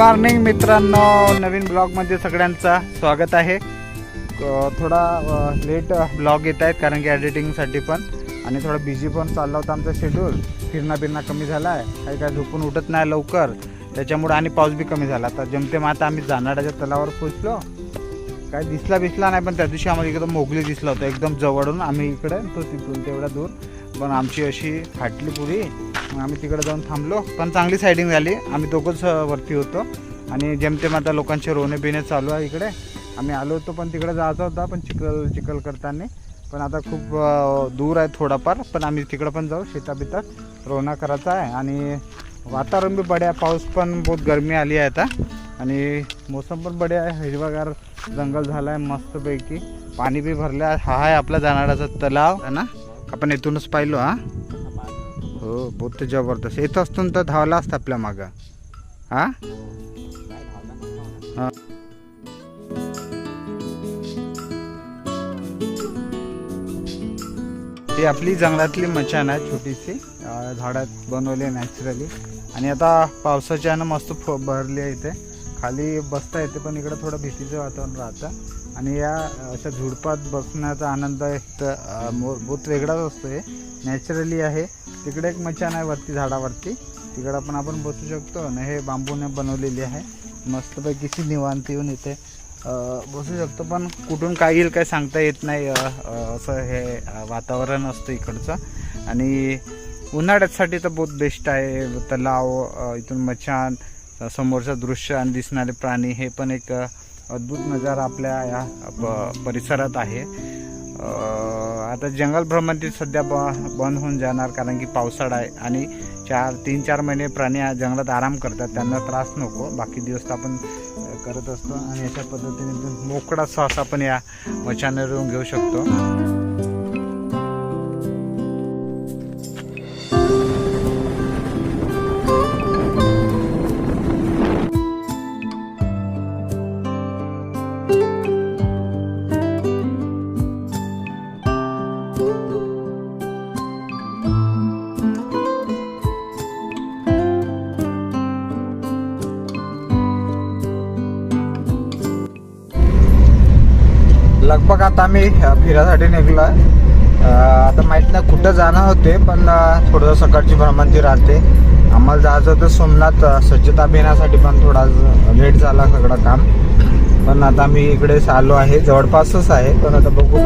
Morning मित्रांनो नवीन ब्लॉगमध्ये सगळ्यांचा स्वागत आहे. थोडा लेट ब्लॉग येत आहेत कारण की एडिटिंगसाठी पण. आणि थोडा बिझी पण चालला होता आमचा शेड्यूल फिरणं बिरणं कमी झाला आहे काही काय झोपून उठत नाही लवकर. त्याच्यामुळे आणि पाऊस बी कमी झाला. तर जमतेम आता आम्ही जाणाऱ्याच्या तलावर पोचलो काय दिसला बिसला नाही पण त्या दिवशी आम्हाला इकडं मोगली दिसला होता. एकदम जवळून आम्ही इकडे तो तिथून तेवढा दूर. पण आमची अशी फाटली पुरी. मग आम्ही तिकडे जाऊन थांबलो. पण चांगली सायडिंग झाली. आम्ही दोघंच वरती होतो. आणि जेमतेम आता लोकांचे रोणे बिणे चालू आहे इकडे. आम्ही आलो होतो पण तिकडे जायचा होता पण चिखल चिखल करताना. पण आता खूप दूर आहे थोडाफार. पण आम्ही तिकडं पण जाऊ. शेता बितात रोना करायचा आहे. आणि वातावरण बी बढिया पाऊस पण बहुत गरमी आली आहे आता. आणि मोसम पण बढिया आहे. हिरवागार जंगल झाला आहे मस्तपैकी. पाणी बी भरलं आहे हा आहे आपला जाणाराचा तलाव. आहे ना? आपण इथूनच पाहिलो हा. हो बहुत जबरदस्त. येत असतो ना तर धावला असतं आपल्या मागं. हा? हा. ही आपली जंगलातली मचान आहे छोटीशी. झाडात बनवली आहे नॅचरली आणि आता पावसाच्या ना मस्त फ भरली आहे इथे. खाली बसता येते पण इकडं थोडं भीतीचं वातावरण राहतं. आणि या अशा झुडपात बसण्याचा आनंद एक तर मो- बहुत वेगळाच असतो हे नॅचरली आहे. तिकडे एक मचान आहे वरती झाडावरती. तिकडं पण आपण बसू शकतो. आणि हे बांबूने बनवलेली आहे. मस्तपैकीची निवांत येऊन इथे बसू शकतो. पण कुठून काय येईल काय सांगता येत नाही. असं हे वातावरण असतं इकडचं. आणि उन्हाळ्यासाठी तर बहुत बेस्ट आहे. तलाव इथून मचान समोरचं दृश्य आणि दिसणारे प्राणी हे पण एक अद्भुत नजारा आपल्या या प- परिसरात आहे. आता जंगल भ्रमंती सध्या ब बंद होऊन जाणार कारण की पावसाळा आहे आणि चार तीन चार महिने प्राणी जंगलात आराम करतात. त्यांना त्रास नको. बाकी दिवस तर आपण करत असतो आणि अशा पद्धतीने मोकळा श्वास आपण या मचानावर घेऊ शकतो. लगभग आता आम्ही फिरायसाठी निघलो आता माहीत नाही कुठं जाणार होते पण थोडंसं थोडं सकाळची भ्रमंती राहते. आम्हाला जायचं होतं सोमनाथ स्वच्छता अभियानासाठी पण थोडा लेट झाला सगळं काम. पण आता मी इकडेच आलो आहे जवळपासच आहे पण आता बघू.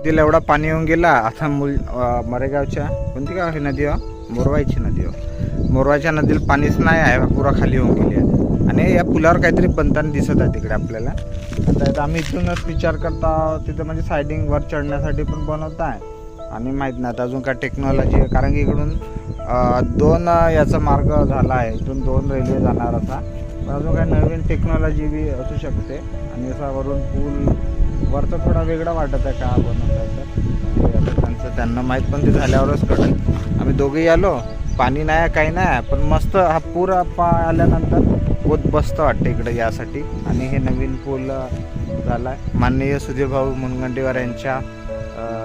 नदीला एवढा पाणी येऊन गेला आता मुल मरेगावच्या कोणती गाव आहे नदी हो? मोरवाईची नदी हो मोरवाईच्या नदीला पाणीच नाही आहे पुरा खाली होऊन गेली आहे. आणि या पुलावर काहीतरी बनताना दिसत आहे तिकडे आपल्याला. तर आम्ही इथूनच विचार करता तिथं म्हणजे सायडिंग वर चढण्यासाठी पण बनवत आहे. आणि माहीत नाही आता अजून काय टेक्नॉलॉजी आहे कारण की इकडून दोन याचा मार्ग झाला आहे. इथून दोन रेल्वे जाणार असा पण अजून काय नवीन टेक्नॉलॉजी बी असू शकते. आणि असा वरून पूल वरचा थोडा वेगळा वाटत आहे का बनवतात तर? आता त्यांचं त्यांना माहीत पण ते झाल्यावरच कळेल. आम्ही दोघेही आलो. पाणी नाही आहे, काही नाही आहे, पण मस्त हा पूर पा आल्यानंतर बहुत बसतं वाटतं इकडे यासाठी. आणि हे नवीन पूल झाला आहे माननीय सुधीर मुनगंटीवार यांच्या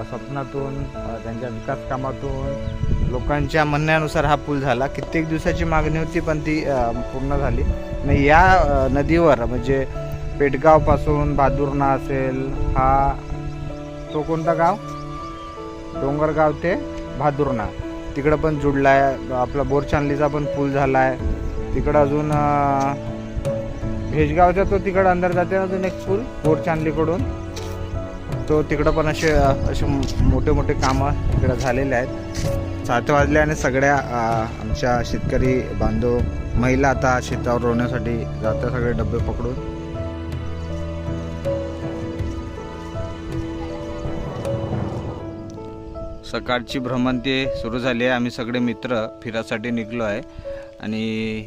स्वप्नातून त्यांच्या विकास कामातून लोकांच्या म्हणण्यानुसार हा पूल झाला. कित्येक दिवसाची मागणी होती पण ती पूर्ण झाली. आणि या नदीवर म्हणजे पेटगावपासून बहादूरना असेल हा तो कोणता गाव? डोंगरगाव ते बहादूरना तिकडं पण जुडला आहे आपला बोरचांदलीचा पण पूल झाला आहे तिकडं अजून भेजगावचा तो तिकडं अंदर जाते अजून एक पूल बोरचांदलीकडून. तो तिकडं पण असे असे मोठे मोठे कामं तिकडं झालेले आहेत. सात वाजले आणि सगळ्या आमच्या शेतकरी बांधव महिला आता शेतावर रोवण्यासाठी जातात सगळे डबे पकडून. सकाळची भ्रमंती सुरू झाली आहे. आम्ही सगळे मित्र फिरासाठी निघलो आहे. आणि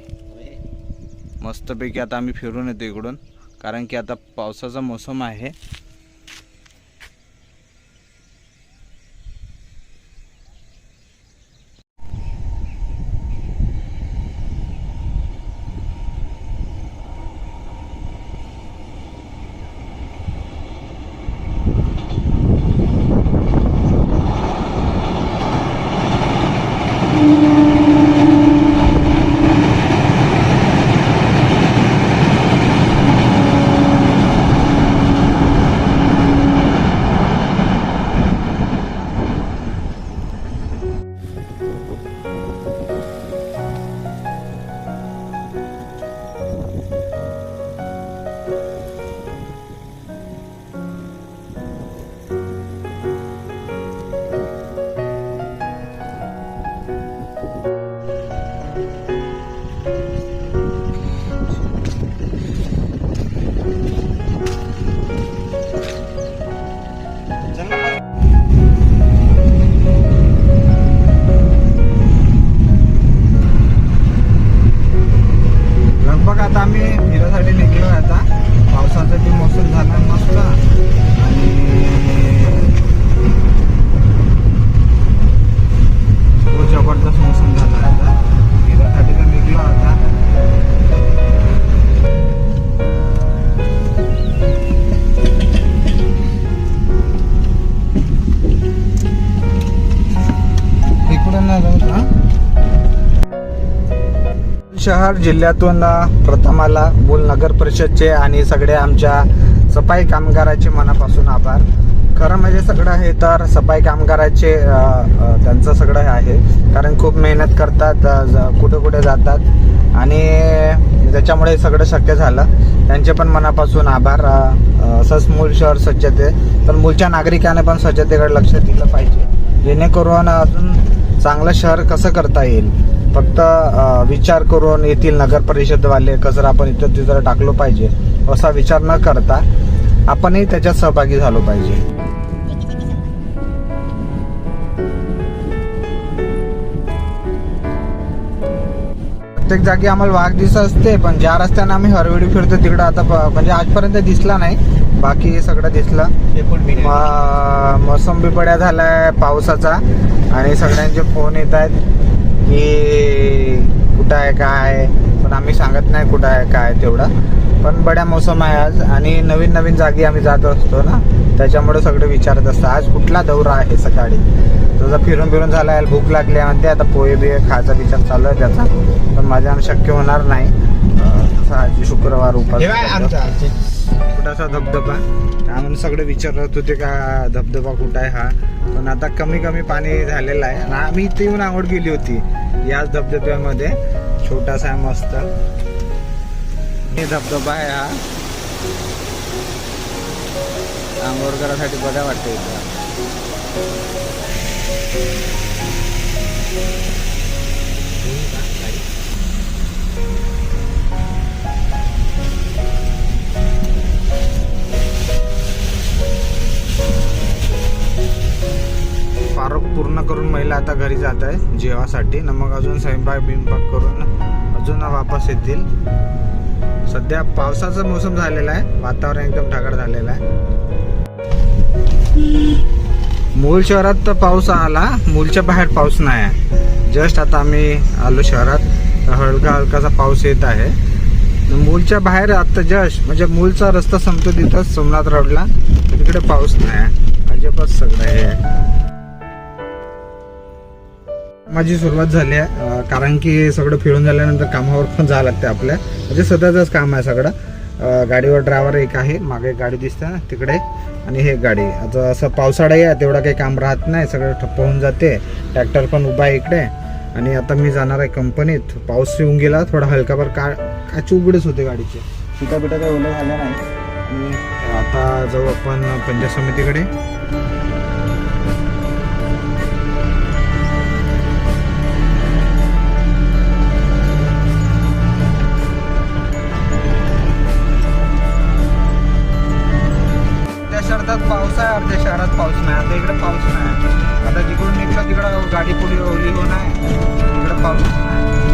मस्तपैकी आता आम्ही फिरून येतो इकडून. कारण की आता पावसाचा मोसम आहे. शहर जिल्ह्यातून प्रथम आला मूल नगर परिषदचे आणि सगळे आमच्या सफाई कामगाराचे मनापासून आभार. खरं म्हणजे सगळं हे तर सफाई कामगाराचे त्यांचं सगळं हे आहे. कारण खूप मेहनत करतात ज- कुठे कुठे जातात. आणि त्याच्यामुळे सगळं शक्य झालं. त्यांचे पण मनापासून आभार. असंच मूल शहर स्वच्छते. तर मूलच्या नागरिकाने पण स्वच्छतेकडे लक्ष दिलं पाहिजे. जेणेकरून अजून चांगलं शहर कसं करता येईल? फक्त विचार करून येथील नगर परिषदवाले कचरा आपण इथं तिथं टाकलो पाहिजे असा विचार न करता आपणही त्याच्यात सहभागी झालो पाहिजे. प्रत्येक जागी आम्हाला वाघ दिसत असते पण ज्या रस्त्याने आम्ही हरवेळी फिरतो तिकडं आता म्हणजे आजपर्यंत दिसला नाही. बाकी सगळं दिसलं. म- मोसम बी बड्या झालाय पावसाचा आणि सगळ्यांचे फोन येत आहेत. की कुठं आहे काय पण आम्ही सांगत नाही कुठं आहे काय तेवढं. पण बड्या मोसम आहे आज आणि नवीन नवीन जागी आम्ही जात असतो ना त्याच्यामुळे सगळे विचारत असतात आज कुठला दौरा आहे सकाळी? तुझा फिरून फिरून झाला याला भूक लागली म्हणते आता पोहे बिहे खायचा विचार चालू आहे त्याचा. पण माझ्यानं शक्य होणार नाही. अं, तसं आज शुक्रवार उपास. छोटासा धबधबा. त्यामुळे सगळे विचारत होते का धबधबा कुठं आहे हा. पण आता कमी कमी पाणी झालेलं आहे. आणि आम्ही इथे येऊन आंघोळ केली होती याच धबधब्यामध्ये. छोटासा आहे मस्त. हे धबधबा आहे हा. आंघोळ करायसाठी बघा वाटतं इथं. करून महिला आता घरी जात आहे जेवासाठी. न मग अजून स्वयंपाक बिंपाक करून अजून वापस येतील. सध्या पावसाचा मोसम झालेला आहे. वातावरण एकदम ढगाळ झालेलं आहे. मूळ शहरात तर पाऊस आला. मूलच्या बाहेर पाऊस नाही आहे. जस्ट आता आम्ही आलो शहरात. तर हलका हलकासा पाऊस येत आहे. मूलच्या बाहेर आता जस्ट म्हणजे मूलचा रस्ता संपतो तिथं सोमनाथ रोडला तिकडे पाऊस नाही आहे. अजिबात सगळं हे आहे. माझी सुरुवात झाली आहे. कारण की सगळं फिरून झाल्यानंतर कामावर पण जावं लागतं आपल्या. म्हणजे स्वतःचंच काम आहे सगळं. गाडीवर ड्रायव्हर एक आहे. मागे गाडी दिसते ना तिकडे. आणि हे गाडी. आता असं पावसाळाही आहे तेवढं काही काम राहत नाही. सगळं ठप्प होऊन जाते. ट्रॅक्टर पण उभा आहे इकडे. आणि आता मी जाणार आहे कंपनीत. पाऊस येऊन गेला थोडा हलकाभर का काच उघडेच होते गाडीचे. पिटा बिटा काही ओलं झालं नाही. आणि आता जाऊ आपण पंचायत समितीकडे. आमच्या शहरात पाऊस नाही. आता इकडे पाऊस नाही. आता जिकडून निघलं तिकडं गाडी पुढे ओली होणार. इकडं पाऊस नाही.